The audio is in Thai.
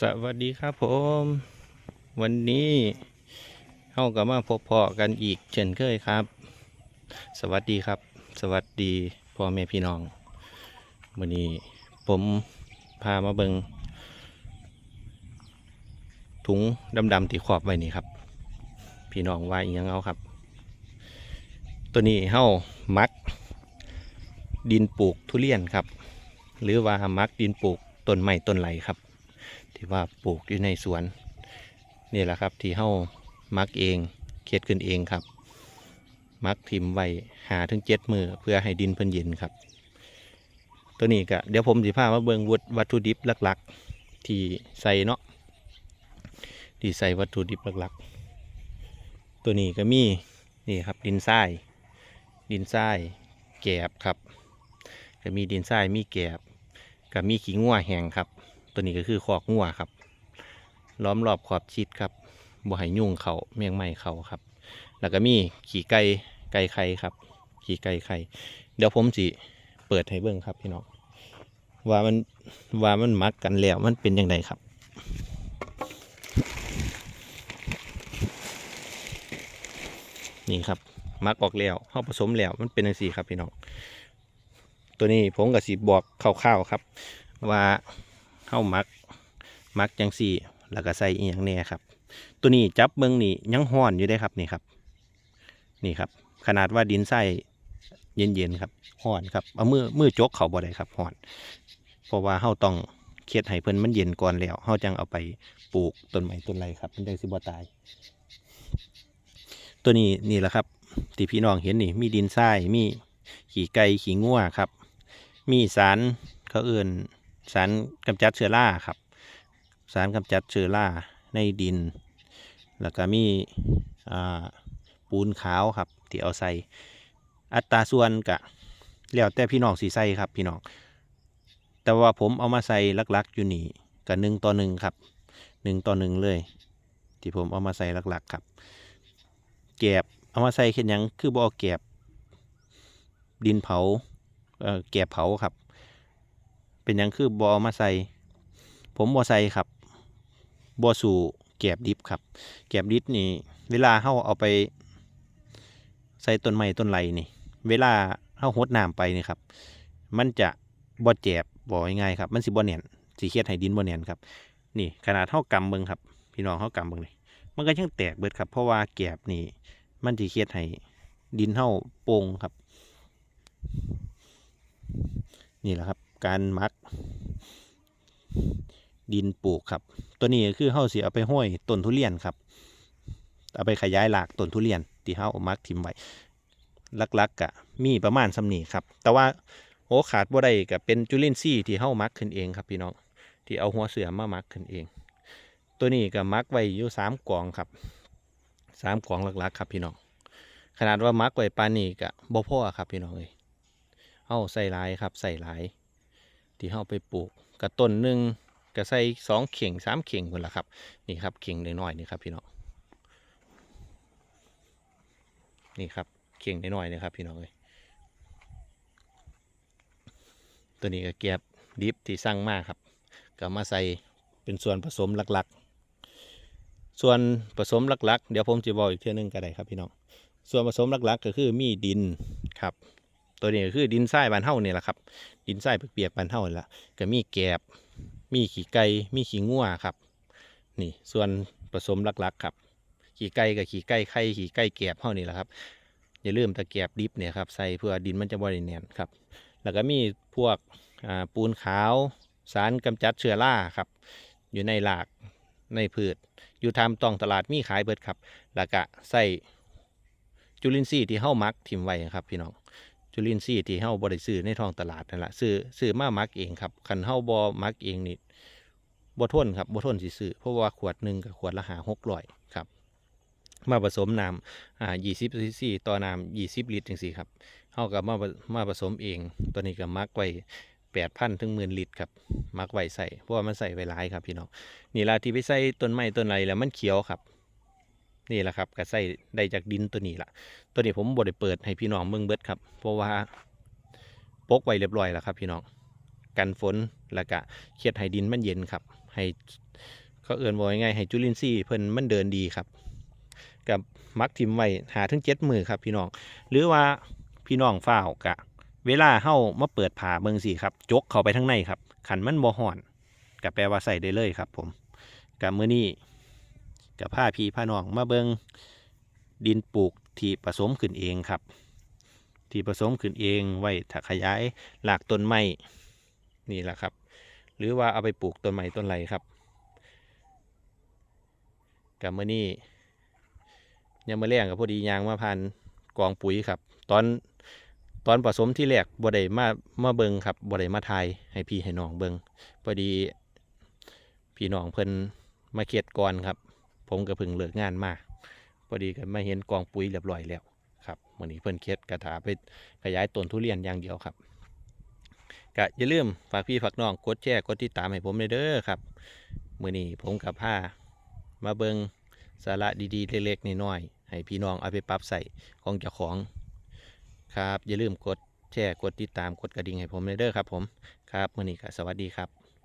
สวัสดีครับผม วันนี้เข้ากับมาพบพอกันอีกเช่นเคยครับ สวัสดีครับ สวัสดีพ่อแม่พี่น้องวันนี้ผมพามาเบิงถุงดำๆที่ขอบไว้นี่ครับ พี่น้องว่าอีกยังเอาครับ ตัวนี้เข้ามัก ดินปลูกทุเรียนครับ หรือว่ามักดินปลูกต้นไม้ต้นไหลครับ ที่ว่าปลูกอยู่ในสวนนี่แหละครับที่เฮ้ามักเองเคียดขึ้นเองครับ มักทิมไว้หาถึงเจ็ดมือเพื่อให้ดินเพิ่นเย็นครับ ตัวนี้ก็เดี๋ยวผมสิพามาเบิงวัตวัตถุดิบหลักๆ ที่ใส่เนาะที่ใส่วัตถุดิบหลักๆ ตัวนี้ก็มีนี่ครับดินทรายดินทรายแกบครับก็มีดินทรายมีแกบก็มีขี้งัวแห้งครับ ตัวนี้ก็คือคอกงัวครับ ล้อมรอบขอบชิดครับบ่ให้ยุ่งเขาเมียงไม่เขาครับ แล้วก็มีขี่ไก่ไก่ไข่ครับ ขี่ไก่ไข่เดี๋ยวผมสิเปิดให้เบิ่งครับพี่น้องว่ามันว่ามันมักกันแล้วมันเป็นยังไงครับนี่ครับมักออกแล้วเข้าผสมแล้วมันเป็นยังสีครับพี่น้องตัวนี้ผมกับสีบอกคร่าวๆครับ ว่า เข้ามักมักจังสี่ แล้วก็ใส่อีหยังแหน่ครับ ตัวนี้จับเบิ้งนี่ยังห้อนอยู่ได้ครับนี่ครับ นี่ครับ ขนาดว่าดินใส่เย็นๆครับห้อนครับเอามือมือจกเขาบ่ได้ครับห้อน เพราะว่าเฮาต้องเคียดให้เพิ่นมันเย็นก่อนแล้วเฮาจังเอาไปปลูกต้นไม้ต้นไรครับมันจังสิบ่ตาย ตัวนี้นี่แหละครับที่พี่น้องเห็นนี่มีดินทรายมีขี่ไก่ขี่งัวครับ มีสารเขาเอื่น สารกำจัดเชื้อราครับ สารกำจัดเชื้อราในดิน แล้วก็มีปูนขาวครับที่เอาใส่อัตราส่วนกะแล้วแต่พี่น้องสีใส่ครับพี่น้องแต่ว่าผมเอามาใส่ลักๆอยู่นี่กับหนึ่งต่อหนึ่งครับหนึ่งต่อหนึ่งเลย ที่ผมเอามาใส่ลักๆครับแกบเอามาใส่เข็นยังคือบ่เอแกบดินเผาเอ่อแกบเผาครับ เป็นหยังคือบอมาใส่ ผมบอใส่ครับบอสู่แกบดิบครับ แกบดิบนี่ เวลาเฮาเอาไป ใส่ต้นไม้ต้นไหลนี่ เวลาเฮาหดน้ำไปนี่ครับ มันจะบ่แจบบ่ง่ายๆครับ มันสิบ่เนียนสิเฮ็ดให้ดินบ่เนียนครับ นี่ขนาดเฮากำเบิงครับ พี่น้องเฮากำเบิงนี่มันก็ยังแตกเบิดครับ เพราะว่าแกบนี่ มันสิเฮ็ดให้ดินเฮาโป่งครับ นี่แหละครับ การมัก ดินปลูกครับ ตัวนี้คือเฮาสิเอาไปห้อยต้นทุเรียนครับ เอาไปขยายหลากต้นทุเรียนที่เฮาเอามักทิมไว้ลักๆกะมีประมาณสำนีครับ แต่ว่าโอ้ขาดบ่ได้ก็เป็นจุลินทรีย์ที่เฮามักขึ้นเองครับพี่น้องที่เอาหัวเสือมามักขึ้นเอง ตัวนี้ก็มักไว้อยู่สามกล่องครับสามกล่องหลักๆ ครับพี่น้องขนาดว่ามักไว้ปานนี้ก็บ่พอครับพี่น้องเอ้ยเฮาใส่หลายครับใส่หลาย ที่เฮาไปปลูกกระต้นหนึ่งก็ใส่สองเข่งสามเข่งคนละครับ นี่ครับเข่งน้อยๆนี่ครับพี่น้องนี่ครับเข่งน้อยๆนี่ครับพี่น้องเลยตัวนี้ก็เก็บดิบที่สั่งมากครับ ก็มาใส่เป็นส่วนผสมหลักๆ ส่วนผสมหลักๆ เดี๋ยวผมจะบอกอีกเทื่อนึงก็ได้ครับพี่น้องส่วนผสมหลักๆ ก็คือมีดินครับ ตัวนี้ก็คือดินทรายบานเท่านี่แหละครับ ดินทรายเปียกๆบานเท่านี่แหละก็มีแกบ มีขี้ไก่ มีขี้งัวครับ นี่ส่วนผสมหลักๆ ครับ ขี้ไก่กับขี้ไก่ไข่ขี้ไก่แกบเท่านี่แหละครับ อย่าลืมตะแกบดิบเนี่ยครับใส่เพื่อดินมันจะบริเนียนครับ แล้วก็มีพวกปูนขาว สารกำจัดเชื้อราครับ อยู่ในหลากในพืช อยู่ทำต้องตลาดมีขายเบิดครับ แล้วก็ใส่จุลินทรีย์ที่เฮ้ามักทิมไว้ครับพี่น้อง จุลินทรีย์ที่เฮาบ่ได้ซื้อในท้องตลาดนั่นแหละซื้อซื้อมามักเองครับคันเฮาบ่มักเองนี่บ่ทนครับบ่ทนสิซื้อเพราะว่าขวดหนึ่งกับขวดละหา600ครับ มาผสมน้ำอ่า20ซีซีต่อน้ำ20ลิตรจังซี่ครับเฮาก็มามาผสมเอง ตัวนี้ก็มักไว้8,000ถึง10,000ลิตรครับ มักไว้ใส่เพราะว่ามันใส่ไว้หลายครับพี่น้องนี่ล่ะที่ไปใส่ต้นไม้ต้นไรแล้วมันเขียวครับ นี่แหละครับก็ใส่ได้จากดินตัวนี้ละตัวนี้ผมบ่ได้เปิดให้พี่น้องเบิ่งเบิดครับ เพราะว่าปกไว้เรียบร้อยแล้วครับ พี่น้องกันฝนแล้วก็เคียดให้ดินมันเย็นครับให้เขาเอื่นว่าง่ายๆให้จุลินทรีย์เพิ่นมันเดินดีครับ กับมักทิมไว้หาถึงเจ็ดมือครับ พี่น้อง หรือว่าพี่น้องฝ้าวกะ เวลาเฮามาเปิดผ่าเบิงสิครับจกเข้าไปทั้งในครับขันมันบ่ห่อนก็แปลว่าใส่ได้เลยครับ ผมกับมือนี้ กับผ้าพีผ้าน้องมาเบิงดินปลูกที่ผสมขึ้นเองครับ ที่ผสมขึ้นเองไว้ถ้าขยายหลากต้นไม้นี่แหละครับ หรือว่าเอาไปปลูกต้นไม้ต้นไรครับกับเมื้อนี้ยังมาแรงกับพอดียางมาพันกองปุ๋ยครับ ตอนตอนผสมที่แรกบ่ได้มามาเบิงครับบ่ได้มาทายให้พี่ให้น้องเบิงพอดีพี่น้องเพิ่นมาเคียดก่อนครับ ผมก็เพิ่งเลิกงานมาพอดีก็มาเห็นกองปุ๋ยเรียบร้อยแล้วครับมื้อนี้เพิ่นเคียดกระถาไปขยายต้นทุเรียนอย่างเดียวครับก็อย่าลืมฝากพี่ฝากน้องกดแชร์กดติดตามให้ผมเลยเด้อครับมื้อนี้ผมกับผ้ามาเบิงสาระดีๆ เล็กๆน้อยๆให้พี่น้องเอาไปปรับใส่ของเจ้าของครับอย่าลืมกดแชร์กดติดตามกดกระดิ่งให้ผมเลยเด้อครับผมครับมื้อนี้ก็สวัสดีครับ